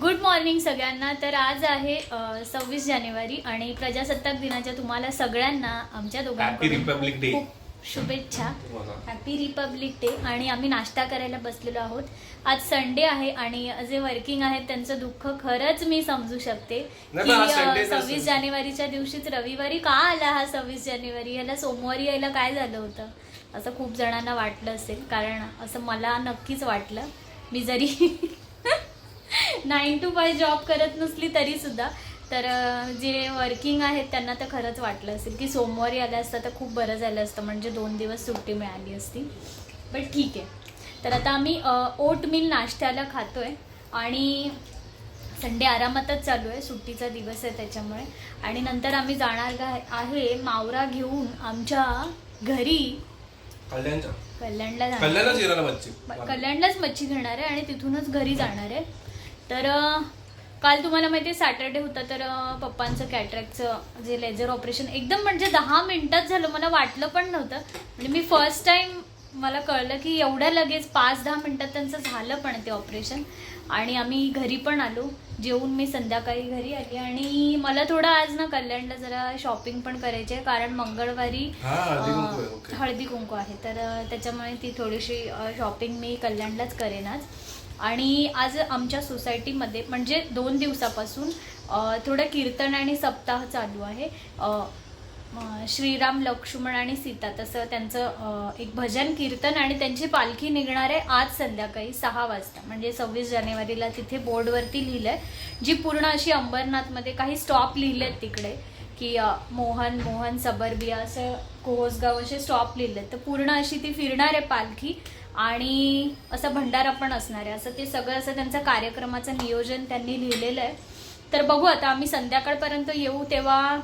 Good morning सगळ्यांना. तर आज आहे सव्वीस जानेवारी आणि प्रजासत्ताक दिनाच्या तुम्हाला सगळ्यांना आमच्या दोघांकडून. खूप शुभेच्छा. हॅपी रिपब्लिक डे आणि आम्ही नाश्ता करायला बसलेलो आहोत. आज संडे आहे आणि जे वर्किंग आहेत त्यांचं दुःख खरंच मी समजू शकते. की सव्वीस. जानेवारीच्या दिवशीच रविवारी का आला हा सव्वीस जानेवारी? याला सोमवारी यायला काय झालं होतं? असं खूप जणांना वाटलं असेल. कारण असं मला नक्कीच वाटलं. मी जरी नाईन टू फाय जॉब करत नसली तरी सुद्धा तर जे वर्किंग आहेत त्यांना तर खरंच वाटलं असेल की सोमवारी आलं असतं तर खूप बरं झालं असतं म्हणजे दोन दिवस सुट्टी मिळाली असती. पण ठीक आहे. तर आता आम्ही ओट मिल नाश्त्याला खातोय आणि संडे आरामातच चालू आहे सुट्टीचा दिवस आहे त्याच्यामुळे. आणि नंतर आम्ही जाणार आहे मावरा घेऊन आमच्या घरी. कल्याणला आहे. कल्याणलाच मच्छी घेणार आहे आणि तिथूनच घरी जाणार आहे. तर काल तुम्हाला माहिती आहे सॅटर्डे होता तर पप्पांचं कॅटरॅक्टचं जे लेझर ऑपरेशन एकदम म्हणजे दहा मिनिटात झालं मला वाटलं पण नव्हतं. म्हणजे मी फर्स्ट टाइम मला कळलं की एवढ्या लगेच पाच दहा मिनिटात त्यांचं झालं पण ते ऑपरेशन आणि आम्ही घरी पण आलो जेवून मी संध्याकाळी घरी आली. आणि मला थोडं आज ना कल्याणला जरा शॉपिंग पण करायची आहे कारण मंगळवारी हळदी कुंकू आहे, तर त्याच्यामुळे ती थोडीशी शॉपिंग मी कल्याणलाच करेन आज. आणि आज आमच्या सोसायटीमध्ये म्हणजे दोन दिवसापासून थोडं कीर्तन आणि सप्ताह चालू आहे. श्रीराम लक्ष्मण आणि सीता तसं त्यांचं एक भजन कीर्तन आणि त्यांची पालखी निघणार आहे आज संध्याकाळी सहा वाजता. म्हणजे सव्वीस जानेवारीला तिथे बोर्डवरती लिहिलंय जी पूर्ण अशी अंबरनाथमध्ये काही स्टॉप लिहिले आहेत तिकडे की मोहन मोहन सबरबिया असं कोहोसगाव असे स्टॉप लिहिले तर पूर्ण अशी ती फिरणार आहे पालखी. आणि असं भंडारा पण असणार आहे. असं ते सगळं असं त्यांचं कार्यक्रमाचं नियोजन त्यांनी लिहिलेलं आहे. तर बघू आता आम्ही संध्याकाळपर्यंत येऊ तेव्हा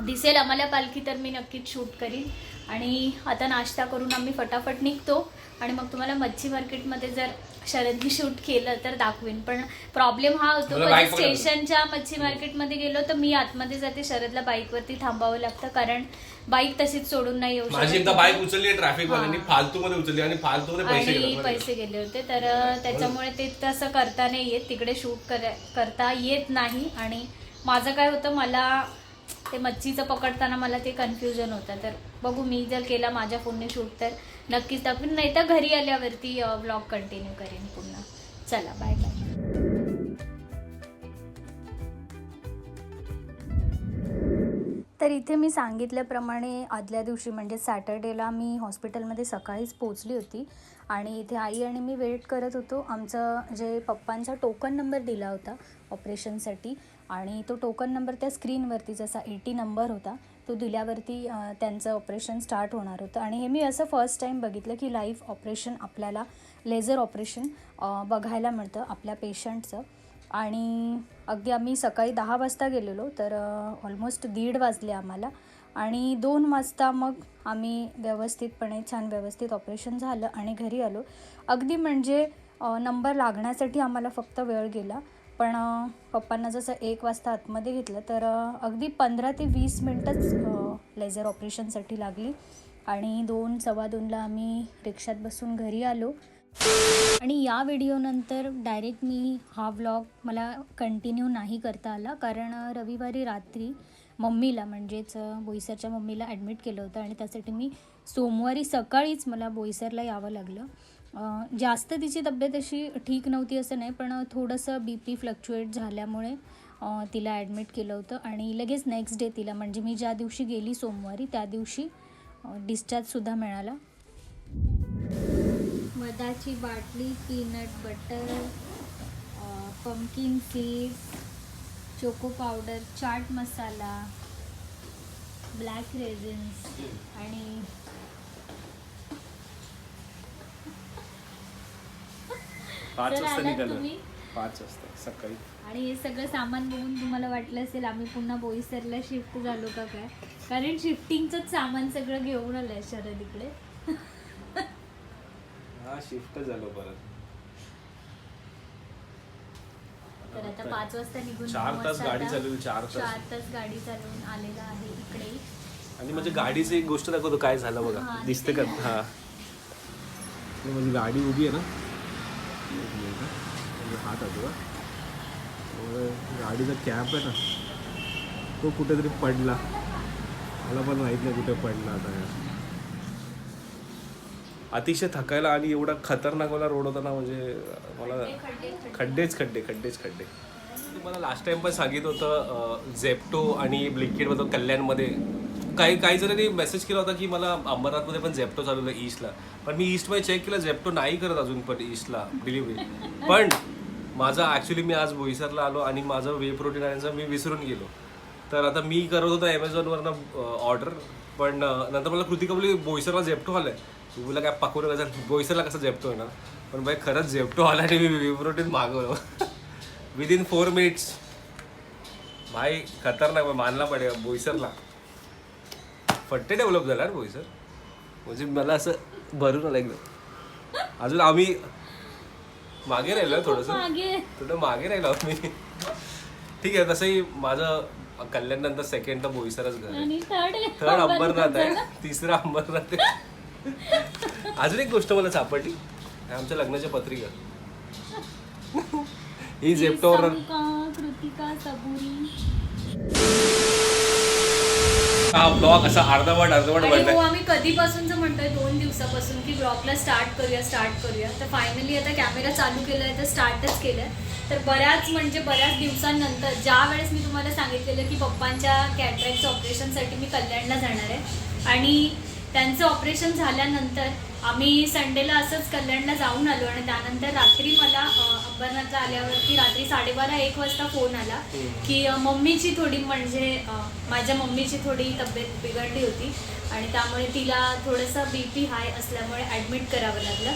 दिसेल आम्हाला पालखी तर मी नक्कीच शूट करीन. आणि आता नाश्ता करून आम्ही फटाफट निघतो. आणि मग तुम्हाला मच्छी मार्केटमध्ये जर शरदनी शूट केलं तर दाखवीन पण प्रॉब्लेम हा होतो पकडायला. स्टेशनच्या मच्छी मार्केटमध्ये गेलो तर मी आतमध्ये जाते शरदला बाईकवरती थांबावं लागतं कारण बाईक तशीच सोडून नाही येऊ माझी शकत. एकदा बाईक उचलली ट्रॅफिक वाल्यांनी हा. फालतू मध्ये उचलली आणि फालतू मध्ये पैसे आणि पैसे गेले होते तर अ, त्याच्यामुळे ते तसं करता नाही येत तिकडे शूट करता येत नाही आणि माझं काय होतं मला ते मच्छीचं पकडताना मला ते कन्फ्युजन होतं. तर बघू मी जर केला माझ्या फोनने शूट तर नक्कीच दाखवीन. नाही तर घरी आल्यावरती ब्लॉग कंटिन्यू करेन पुन्हा. चला बाय बाय तर इथे मी सांगितल्याप्रमाणे आदल्या दिवशी म्हणजे सॅटर्डेला मी हॉस्पिटलमध्ये सकाळीच पोचली होती. आणि इथे आई आणि मी वेट करत होतो. आमचं जे पप्पांचा टोकन नंबर दिला होता ऑपरेशनसाठी आणि तो टोकन नंबर त्या स्क्रीनवरती जसा एटी नंबर होता तो दिल्यावरती त्यांचं ऑपरेशन स्टार्ट होणार होतं. आणि हे मी असं फर्स्ट टाईम बघितलं की लाईव्ह ऑपरेशन आपल्याला लेझर ऑपरेशन बघायला मिळतं आपल्या पेशंटचं आणि अगदी आम्ही सकाळी दहा वाजता गेलेलो तर ऑलमोस्ट दीड वाजले आम्हाला. आणि दोन वाजता मग आम्ही व्यवस्थितपणे छान व्यवस्थित ऑपरेशन झालं आणि घरी आलो. अगदी म्हणजे नंबर लागण्यासाठी आम्हाला फक्त वेळ गेला. पण पप्पांना जसं एक वाजता आतमध्ये घेतलं तर अगदी पंधरा ते वीस मिनटंच लेझर ऑपरेशनसाठी लागली. आणि दोन सव्वा दोनला आम्ही रिक्षात बसून घरी आलो. आणि या व्हिडिओनंतर डायरेक्ट मी हा व्लॉग मला कंटिन्यू नाही करता आला. कारण रविवारी रात्री मम्मीला म्हणजेच बोईसरच्या मम्मीला ॲडमिट केलं होतं. आणि त्यासाठी मी सोमवारी सकाळीच मला बोईसरला यावं लागलं. जास्त तिची तब्येत अशी ठीक नव्हती असं नाही पण थोडंसं बी पी फ्लक्च्युएट झाल्यामुळे तिला ॲडमिट केलं होतं आणि लगेच नेक्स्ट डे तिला म्हणजे मी ज्या दिवशी गेली सोमवारी त्या दिवशी डिस्चार्जसुद्धा मिळाला. मधाची बाटली peanut butter pumpkin seeds choco powder chaat masala black raisins आणि पाच वाजता निघालो? पाच वाजता सकाळी. आणि हे सगळं सामान बघून तुम्हाला वाटलं असेल आम्ही पुन्हा बोईसरला शिफ्ट झालो का काय? कारण शिफ्टिंगचंच सामान सगळं घेऊन आलंय शरद इकडे. हा शिफ्ट झालो परत. तर आता पाच वाजता निघून चार तास गाडी चालवली, चार तास. चार तास गाडी चालवून आलेला आहे इकडे. आणि म्हणजे गाडीची एक गोष्ट दाखवतो काय झालं बघा. दिसते का? हा. माझी गाडी उभी आहे ना एक मिनिट हा. म्हणजे हात आजोबा गाडीचा कॅप आहे ना तो कुठेतरी पडला. मला पण माहीत नाही कुठे पडला आता यार. अतिशय थकायला आणि एवढा खतरनाक वाला रोड होता ना म्हणजे मला खड्डेच खड्डे खड्डेच खड्डे. तुम्हाला लास्ट टाइम पण सांगितलं होतं झेप्टो आणि ब्लिंकेटबद्दल कल्याणमध्ये. काही काही जणांनी मेसेज केला होता की मला अंबरनाथमध्ये पण झेप्टो चालवलं ईस्टला पण मी ईस्टमध्ये चेक केलं झेप्टो नाही करत अजून पण ईस्टला डिलिव्हरी पण माझं ॲक्च्युली मी आज बोईसरला आलो आणि माझं वे प्रोटीन आणायचं मी विसरून गेलो. तर आता मी करत होतो ॲमेझॉनवरनं ऑर्डर पण नंतर मला कृती बोलली बोईसरला झेप्टो आलं आहे तुला काय पाकून कसं बोईसरला कसं झेप्टो येणार? पण भाई खरंच झेप्टो आला आणि मी वे प्रोटीन मागवलं. विदिन फोर मिनिट्स भाई खतरनाक मानला पडेल बोईसरला. फट्टे डेव्हलप झाला रे बोईसर म्हणजे मला असं भरून आलं एकदम. अजून आम्ही मागे राहिलो थोडंसं. मागे. थोडं मागे राहिलो आम्ही. ठीक आहे तसंही माझं कल्याण नंतर सेकंड तर बोईसरच घर थर्ड थर्ड अंबरनाथ आहे. तिसरं अंबरनाथ आहे. अजून एक गोष्ट मला सापडली. हे आमच्या लग्नाच्या पत्रिका. ही झेप्टोवर कृतिका सबुरी. हा ब्लॉग असा अर्धवट अर्धवट आणि बनलाय. हो आम्ही कधीपासूनच म्हणतोय दोन दिवसापासून की ब्लॉगला स्टार्ट करूया स्टार्ट करूया. तर फायनली आता कॅमेरा चालू केलाय तर स्टार्टच केलंय. तर बऱ्याच म्हणजे बऱ्याच दिवसांनंतर ज्या वेळेस मी तुम्हाला सांगितलेलं की पप्पांच्या कॅटरॅक्टच्या ऑपरेशनसाठी मी कल्याणला जाणार आहे आणि त्यांचं ऑपरेशन झाल्यानंतर आम्ही संडेला असंच कल्याणला जाऊन आलो आणि त्यानंतर रात्री मला अंबरनाथला आल्यावरती रात्री साडेबारा एक वाजता फोन आला की मम्मीची थोडी म्हणजे माझ्या मम्मीची थोडी तब्येत बिघडली होती आणि त्यामुळे तिला थोडंसं बी पी हाय असल्यामुळे ॲडमिट करावं लागलं.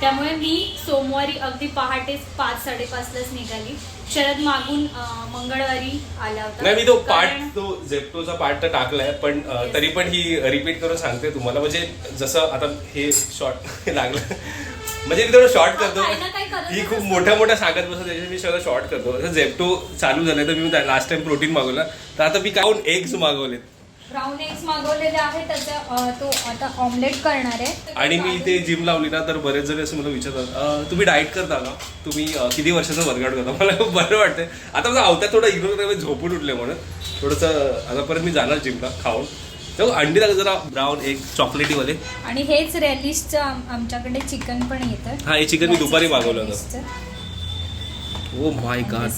त्यामुळे मी सोमवारी अगदी पहाटेच पाच साडेपाचलाच निघाली. शरद मागून मंगळवारी आला होता. नाही मी तो पार्ट तो झेप्टोचा पार्ट तर टाकलाय पण. तरी पण ही रिपीट करून सांगते तुम्हाला. म्हणजे जसं आता हे शॉर्ट लागलं म्हणजे मी थोडं शॉर्ट करतो. काही ना काही करतच ही खूप असतो. मोठ्या मोठ्या सांगत बसतो त्याच्यात मी सगळं शॉर्ट करतो. जसं झेप्टो चालू झालंय तर मी लास्ट टाइम प्रोटीन मागवलं. तर आता मी काऊन एग्स मागवलेत? ब्राऊन एग्स मागवलेले आहे त्याचा अं, तो आता ऑमलेट करणार आहे. आणि मी इथे जिम लावली ना तर बरेच जण असं मला विचारतात "अं, तुम्ही डाएट करता का? तुम्ही अं, किती वर्षाचं वर्कआउट करता? मला खूप बरं वाटतंय. आता माझा अवत्या थोडं इग्नोर करायला झोपून उठले म्हणून. थोडंसं आता परत मी जाणार जिमला खाऊन. अंडी लागत जरा. ब्राऊन एक चॉकलेटीवाले आणि हेच रेलिशचं आम- आमच्याकडे चिकन पण येतं. हा, हे chicken मी दुपारी मागवलं होतं. Oh my God.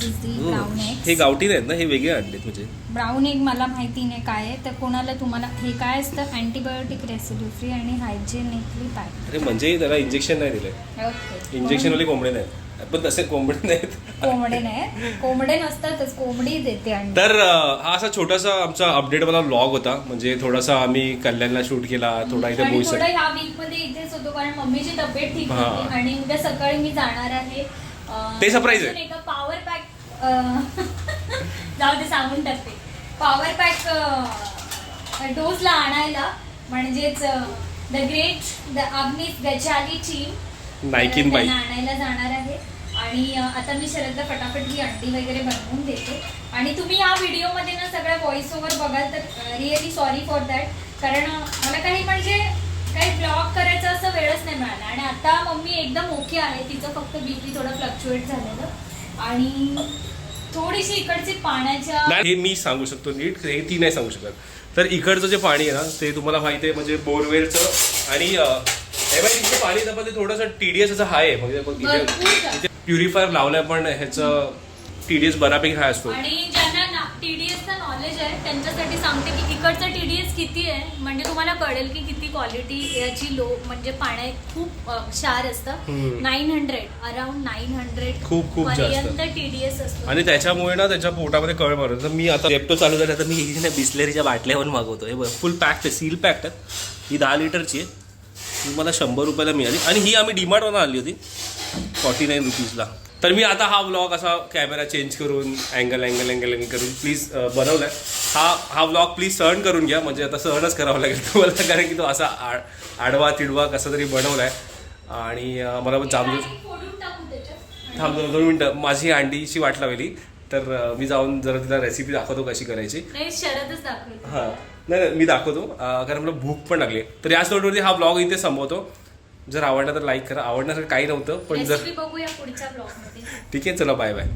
हे गावठी नाहीत ना हे वेगळे अंडे म्हणजे. ब्राऊन एग मला माहिती नाही काय आहे तर कोणाला तुम्हाला हे काय असतं? अँटीबायोटिक रेसिड्यू फ्री आणि हायजेनिकली पॅक अरे म्हणजे त्याला इंजेक्शन नाही दिलंय. ओके इंजेक्शनवाले कोंबडे नाहीत. पण तसे कोंबडे नाहीत. कोंबडे नाही. कोंबडे नसतातच कोंबडी देते अंडी तर हा असा छोटासा आमचा अपडेट मला व्लॉग होता. म्हणजे थोडासा आम्ही कल्याणला शूट केला थोडा इथे आणि बोईसर थोडं ह्या वीकमध्ये इथेच होतो कारण मम्मीची तब्येत ठीक हा. होती आणि उद्या सकाळी मी जाणार आहे. अं, ते surprise आहे. अजून एका पॉवर पॅक जाऊ दे सांगून टाकते. पॉवर पॅक डोसला आणायला म्हणजेच द ग्रेट द अग्निस गजाली टीम नायकीन बाई आणायला जाणार आहे. आणि आता मी शरदला फटाफट ही अंडी वगैरे बनवून देते. आणि तुम्ही या व्हिडिओमध्ये ना सगळ्या व्हॉइस ओव्हर बघाल तर रिअली सॉरी फॉर दॅट कारण मला काही म्हणजे काही ब्लॉग करायचं असं वेळच नाही मिळाला. आणि आता मम्मी एकदम ओके आहे. तिचं फक्त बीपी थोडं फ्लक्च्युएट झालेलं. आणि थोडीशी इकडची पाण्याच्या नाही हे मी सांगू शकतो नीट. हे ती नाही सांगू शकत. तर इकडचं जे पाणी आहे ना ते तुम्हाला माहिती आहे म्हणजे बोरवेलचं आणि पाणी ते थोडंसं टीडीएस असं हाय आहे. म्हणजे इथे. इथे प्युरिफायर लावलंय पण ह्याचं टीडीएस बऱ्यापैकी हाय असतो. आणि ज्यांना टीडीएसचं नॉलेज आहे त्यांच्यासाठी सांगते की इकडचं टीडीएस किती आहे म्हणजे तुम्हाला कळेल की किती क्वालिटी याची लो म्हणजे पाण्यात खूप अ, क्षार असतं. हम्म. Nine hundred around nine hundred खूप- खूप जास्त. पर्यंत टीडीएस असतो. आणि त्याच्यामुळे ना त्याच्या पोटामध्ये कळ मारत तर मी आता लेप्टो चालू झाला तर मी ही बिस्लेरीच्या बाटल्यावर मागवतो. हे फुल पॅक आहे सील पॅक्ड आहे. ही दहा लिटरची आहे. ही मला शंभर रुपयाला मिळाली. आणि ही आम्ही डीमार्टवरून आणली होती. फॉर्टी नाईन रुपीजला तर मी आता हा व्लॉग असा कॅमेरा चेंज करून अँगल अँगल अँगल अँगल करून प्लीज बनवलाय. हा हा व्लॉग प्लीज सहन करून घ्या. म्हणजे आता सहनच करावं लागेल तुम्हाला कारण की तो असा आड आडवा तिडवा कसा तरी बनवलाय. आणि अं, मला पण जाम फोडून टाकू त्याच्यात थांब दोन दोन मिनिटं. माझी अंडीची वाट लावली. तर मी जाऊन जरा तिला रेसिपी दाखवतो कशी करायची. हां. नाही नाही, मी दाखवतो. कारण मला भूक पण लागली. तर याच नोटवरती हा ब्लॉग इथे संपवतो. जर आवडला तर लाईक करा. आवडण्यासारखं काही नव्हतं पण जर बघूया पुढच्या ठीक आहे चला बाय बाय